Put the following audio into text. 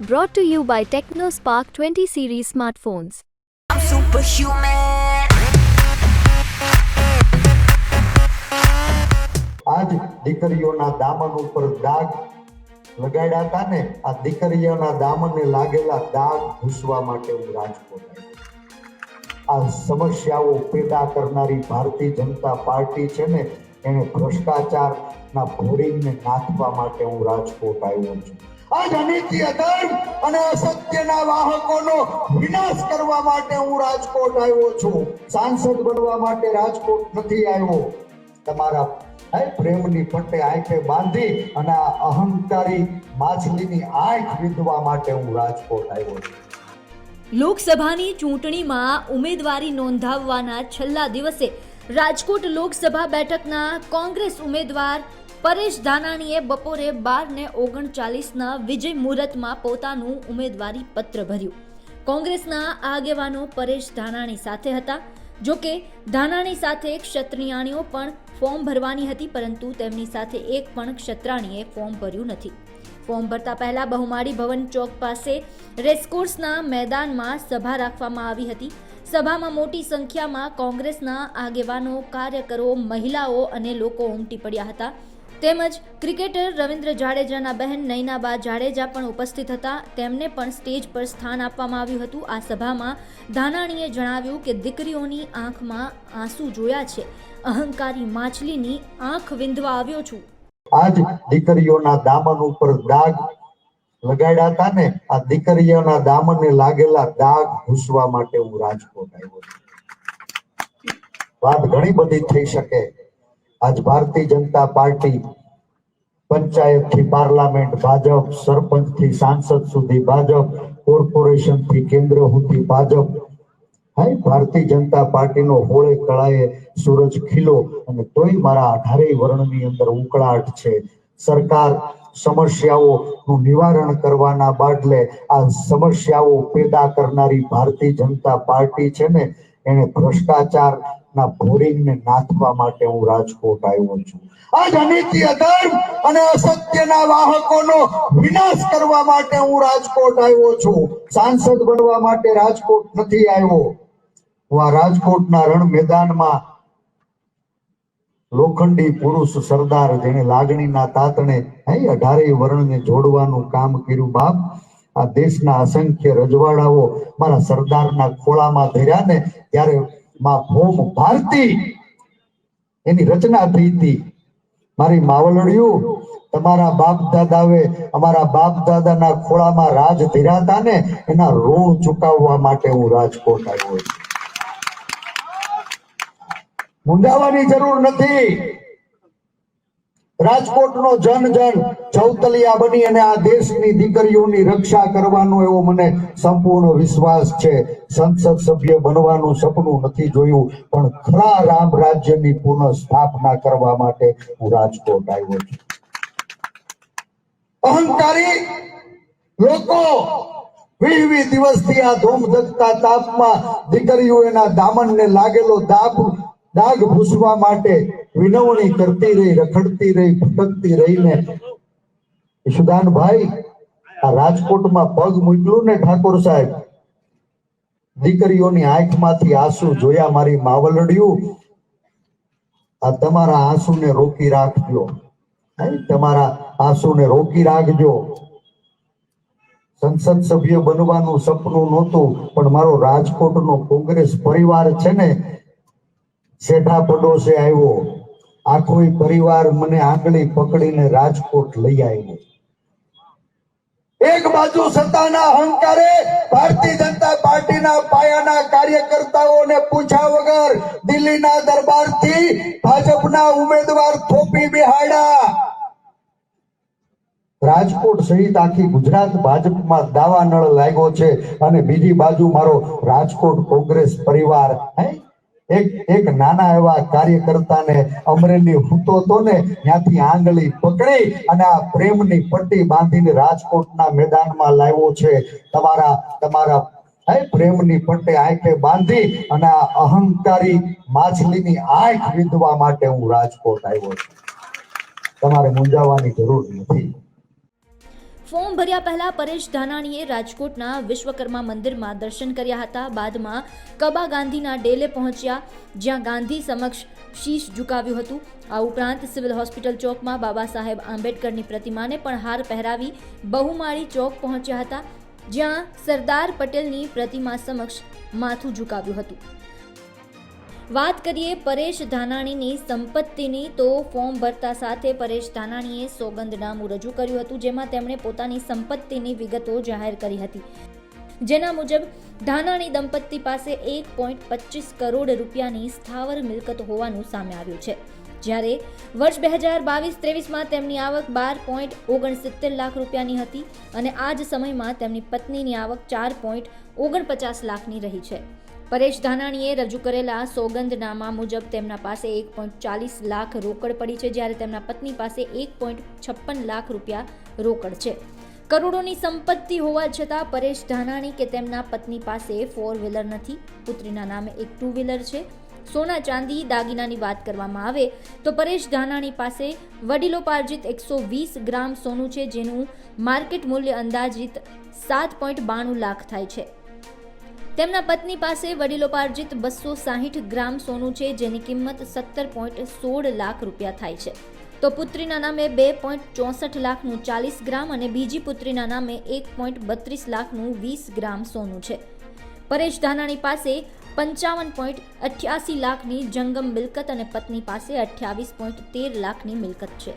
Brought to you by TechnoSpark 20 series smartphones. I'm superhuman. આજ દીકરીઓના દામન ઉપર દાગ લગાડ્યા હતા ને આ દીકરીઓના દામનને લાગેલા દાગ ઘૂસવા માટે હું રાજકોટ આવ્યો આ સમસ્યાઓ પેદા કરનારી ભારતીય જનતા પાર્ટી છે ને એને ભ્રષ્ટાચારના ભોરીને નાથવા માટે હું રાજકોટ આવ્યો છું આજ અનીતિ અધર્મ અને અસત્યના વાહકોનો વિનાશ કરવા માટે હું રાજકોટ આવ્યો છું. સાંસદ બનવા માટે રાજકોટ નથી આવ્યો. તમારા, હે, પ્રેમની પટ્ટે આંખે બાંધી અને અહંકારી માછલીની આંખ વિંધવા માટે હું રાજકોટ આવ્યો છું. લોકસભાની ચૂંટણીમાં ઉમેદવારી નોંધાવવાના છેલ્લા દિવસે રાજકોટ લોકસભા બેઠકના કોંગ્રેસ ઉમેદવાર પરેશ ધાનાણીએ બપોરે બાર ને ઓગણચાલીસના વિજય મુહૂર્તમાં પોતાનું ઉમેદવારી પત્ર ભર્યું. કોંગ્રેસના આગેવાનો પરેશ ધાનાણી સાથે હતા. જો કે, ધાનાણી સાથે ક્ષત્રિયાણીઓ પણ ફોર્મ ભરવાની હતી, પરંતુ તેમની સાથે એક પણ ક્ષત્રાણીએ ફોર્મ ભર્યું નથી. ફોર્મ ભરતા પહેલા બહુમાળી ભવન ચોક પાસે રેસકોર્સના મેદાનમાં સભા રાખવામાં આવી હતી. સભામાં મોટી સંખ્યામાં કોંગ્રેસના આગેવાનો, કાર્યકરો, મહિલાઓ અને લોકો ઉમટી પડ્યા હતા. તેમજ ક્રિકેટર રવિન્દ્ર જાડેજાના બહેન નૈનાબા જાડેજા પણ ઉપસ્થિત હતા. તેમને પણ સ્ટેજ પર સ્થાન આપવામાં આવ્યું હતું. આ સભામાં ધાનાણીએ જણાવ્યું કે દીકરીઓની આંખમાં આંસુ જોયા છે. અહંકારી માછલીની આંખ વિંધવા આવ્યો છું. આજ દીકરીઓના દામન ઉપર દાગ લગાડ્યા હતા ને, આ દીકરીઓના દામનને લાગેલા દાગ ભૂસવા માટે હું રાજકોટ આવ્યો વાત ઘણી બધી થઈ શકે. આજ ભારતીય જનતા પાર્ટી પંચાયતથી પાર્લામેન્ટ ભાજપ સરપંચથી સાંસદ સુધી ભાજપ કોર્પોરેશનથી કેન્દ્ર સુધી ભાજપ. ભારતીય જનતા પાર્ટીનો હોળે કળાએ સૂરજ ખીલો અને તોય મારા અઢારેય વર્ણની અંદર ઉકળાટ છે. સરકાર સમસ્યાઓનું નિવારણ કરવાના બાદલે આ સમસ્યાઓ પેદા કરનારી ભારતીય જનતા પાર્ટી છે ને એને ભ્રષ્ટાચારના ભોરીને નાથવા માટે હું રાજકોટ આવ્યો છું. આજ અનિતિ અધર્મ અને અસત્યના વાહકોનો વિનાશ કરવા માટે હું રાજકોટ આવ્યો છું. સાંસદ બનવા માટે રાજકોટ નથી આવ્યો. હું આ રાજકોટના રણ મેદાનમાં લોખંડી પુરુષ સરદાર જેને લાગણીના તાતણે અઢારેય વર્ણને જોડવાનું કામ કર્યું. બાપ, આ દેશના અસંખ્ય રજવાડાઓ મારા સરદારના ખોળામાં ધર્યા ને ત્યારે માં ભૂમ ભારતી એની રચના થઈ હતી. મારી માવલડિયું તમારા બાપ દાદાએ અમારા બાપ દાદાના ખોળામાં રાજ ધીરાતા ને એના ઋણ ચૂકવવા માટે હું રાજકોટ આવ્યો. મુંડાવાની જરૂર નથી. રાજકોટનો જન જન ચૌતલિયા બની અને આ દેશની દીકરીઓની રક્ષા કરવાનો એવો મને સંપૂર્ણ વિશ્વાસ છે. સંસદ સભ્ય બનવાનું સપનું નથી જોયું, પણ ખરા રામ રાજ્યની પુનઃ સ્થાપના કરવા માટે હું રાજકોટ આવ્યો છું. અહંકારી લોકો વીસ વીસ દિવસથી આ ધૂમધકતા તાપમાં દીકરીઓ એના દામનને લાગેલો દાગ દાગ ભૂસવા માટે વિનવણી કરતી રહી, રખડતી રહી, ભટકતી રહીને. ઈશુદાનભાઈ આ રાજકોટમાં પગ મૂક્યું ને ઠાકોર સાહેબ. દીકરીઓની આંખમાંથી આંસુ જોયા મારી માવલડિયું. આ તમારા આંસુને રોકી રાખજો? તમારા આંસુને રોકી રાખજો. સંસદ સભ્ય બનવાનું સપનું નહોતું, પણ મારો રાજકોટનો કોંગ્રેસ પરિવાર છે ને શેઠા પડોશે આવ્યો. આખો પરિવાર મને આંગળી પકડીને રાજકોટ લઈ આવ્યો એક બાજુ સત્તાના અહંકારે ભારતીય જનતા પાર્ટીના પાયાના કાર્યકર્તાઓને પૂછ્યા વગર દિલ્હીના દરબારથી ભાજપના ઉમેદવાર થોપી બિહાડા. રાજકોટ સહિત આખી ગુજરાત ભાજપમાં દાવાનળ લાગ્યો છે અને બીજી બાજુ મારો રાજકોટ કોંગ્રેસ પરિવાર. હે એક એક નાના એવા કાર્યકર્તાને અમરેલી હૂતો તો ને ત્યાંથી આંગળી પકડી અને આ પ્રેમની પટ્ટી બાંધીને રાજકોટના મેદાનમાં લાવ્યો છે. તમારા તમારા પ્રેમની પટ્ટે આંખે બાંધી અને આ અહંકારી માછલીની આંખ વિંધવા માટે હું રાજકોટ આવ્યો છું. તમારે મૂંઝાવાની જરૂર નથી. ફોર્મ ભર્યા પહેલા પરેશ ધાનાણીએ રાજકોટના વિશ્વકર્મા મંદિરમાં દર્શન કર્યા હતા. બાદમાં કબા ગાંધીના ડેલે પહોંચ્યા, જ્યાં ગાંધી સમક્ષ શીશ ઝુકાવ્યું હતું. આ ઉપરાંત સિવિલ હોસ્પિટલ ચોકમાં બાબા સાહેબ આંબેડકરની પ્રતિમાને પણ હાર પહેરાવી બહુમાળી ચોક પહોંચ્યા હતા, જ્યાં સરદાર પટેલની પ્રતિમા સમક્ષ માથું ઝુકાવ્યું હતું. વાત કરીએ પરેશ ધાનાણીની સંપત્તિની, તો ફોર્મ ભરતા સાથે પરેશ ધાનાણીએ સોગંદનામું રજૂ કર્યું હતું, જેમાં તેમણે પોતાની સંપત્તિની વિગતો જાહેર કરી હતી. જેના મુજબ, ધાનાણી દંપતી પાસે એક પોઈન્ટ પચીસ કરોડ રૂપિયાની સ્થાવર મિલકત હોવાનું સામે આવ્યું છે. જ્યારે વર્ષ બે હજાર બાવીસ ત્રેવીસમાં તેમની આવક બાર પોઈન્ટ ઓગણસિત્તેર લાખ રૂપિયાની હતી અને આ જ સમયમાં તેમની પત્નીની આવક ચાર પોઈન્ટ ઓગણપચાસ લાખની રહી છે. પરેશ ધાનાણીએ રજૂ કરેલા સોગંદનામા મુજબ તેમના પાસે એક પોઈન્ટ ચાલીસ લાખ રોકડ પડી છે, જ્યારે તેમના પત્ની પાસે એક પોઈન્ટ છપ્પન લાખ રૂપિયા રોકડ છે. કરોડોની સંપત્તિ હોવા છતાં પરેશ ધાનાણી કે તેમના પત્ની પાસે ફોર વ્હીલર નથી, પુત્રીના નામે એક ટુ વ્હીલર છે. સોના ચાંદી, દાગીનાની વાત કરવામાં આવે તો પરેશ ધાનાણી પાસે વડીલોપાર્જિત એકસો વીસ ગ્રામ સોનું છે, જેનું માર્કેટ મૂલ્ય અંદાજિત સાત પોઈન્ટ બાણું લાખ થાય છે. તેમના પત્ની પાસે વડીલોપાર્જિત બસો સાહીઠ ગ્રામ સોનું છે, જેની કિંમત સત્તર પોઈન્ટ સોળ લાખ રૂપિયા થાય છે. તો પુત્રીના નામે બે પોઈન્ટ ચોસઠ લાખનું ચાલીસ ગ્રામ અને બીજી પુત્રીના નામે એક પોઈન્ટ બત્રીસ લાખનું વીસ ગ્રામ સોનું છે. પરેશ ધાનાણી પાસે પંચાવન પોઈન્ટ અઠ્યાસી લાખની જંગમ મિલકત અને પત્ની પાસે અઠ્યાવીસ પોઈન્ટ તેર લાખની મિલકત છે.